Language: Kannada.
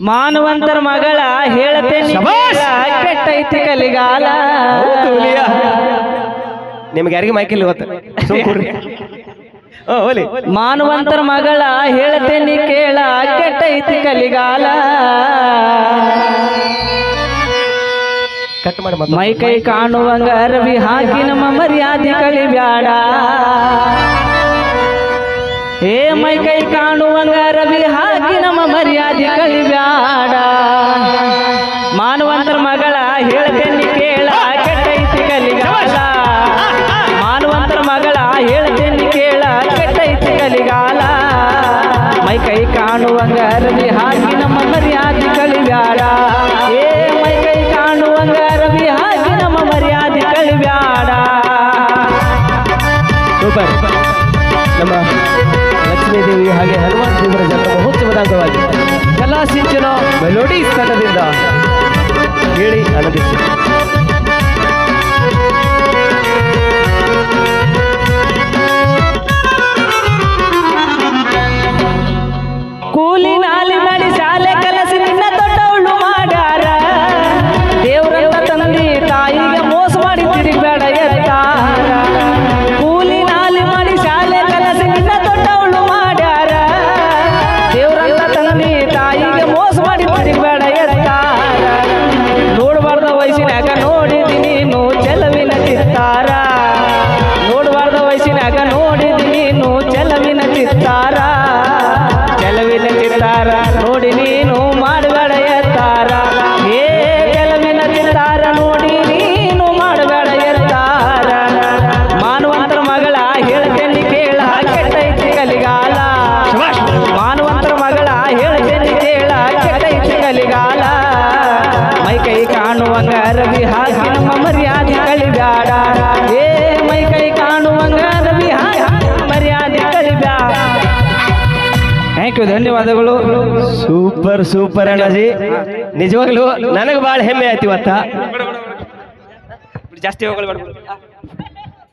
ಮಾನವಂತರ ಮಗಳ ಹೇಳತೆ! ಕೆಟ್ಟೈತಿ ಕಲಿಗಾಲ. ನಿಮ್ಗೆ ಯಾರಿಗೆ ಮೈಕಿಲ್ ಇವತ್ತು ಸುಮ್ಕೂಡ್ರಿ. ಮಾನವಂತರ ಮಗಳ ಹೇಳ್ತೇನೆ ಕೇಳ ಕೆಟ್ಟೈತಿ ಕಲಿಗಾಲ. ಕಟ್ ಮಾಡಿ ಮೈ ಕೈ ಕಾಣುವಂಗ ಅರವಿ ಹಾಕಿ ನಮ್ಮ ಮರ್ಯಾದೆ ಕಳಿಬ್ಯಾಡ ಮೈ ಕೈ ಕಾಣುವಂಗ ರವಿ ಹಾಕಿ ನಮ್ಮ ಮರ್ಯಾದೆ ಕಳಿಬ್ಯಾಡ ಮಾನವಂತರ ಮಗಳ ಹೇಳ್ತೇನೆ ಕೇಳ, ಕೆಟ್ಟೈತಿ ಕಲಿಗಾಲ. ಮಾನವಂತರ ಮಗಳ ಹೇಳ್ತೇನೆ ಕೇಳ, ಕೆಟ್ಟೈತಿ ಕಲಿಗಾಲ. ಮೈ ಕೈ ಕಾಣುವಂಗ ರವಿ ಹಾಕಿ ನಮ್ಮ ಮರ್ಯಾದೆ ಕಳಿಬ್ಯಾಡ ಏ, ಮೈ ಕೈ ಕಾಣುವಂಗ ರವಿ ಹಾಕಿ ನಮ್ಮ ಮರ್ಯಾದೆ ಕಳಿಬ್ಯಾಡ ಸೂಪರ್. ನಮ್ಮ ಲಕ್ಷ್ಮೀ ದೇವಿ ಹಾಗೆ ಹನುಮಾನ್ ದೇವರ ಜನರ ಮಹೋತ್ಸವದ ಅಂಗವಾಗಿ ಜಲಸಿಂಚನ ಸಿಂಚನ ಮೆಲೋಡಿ ಸ್ಥಳದಿಂದ ಹೇಳಿ ಆನಂದಿಸಿ সেটা ಥ್ಯಾಂಕ್ ಯು ಧನ್ಯವಾದಗಳು. ಸೂಪರ್ ಸೂಪರ್ ಅಣ್ಣಾಜಿ. ನಿಜವಾಗ್ಲೂ ನನಗೆ ಭಾಳ ಹೆಮ್ಮೆ ಆಯ್ತು ಇವತ್ತ. ಜಾಸ್ತಿ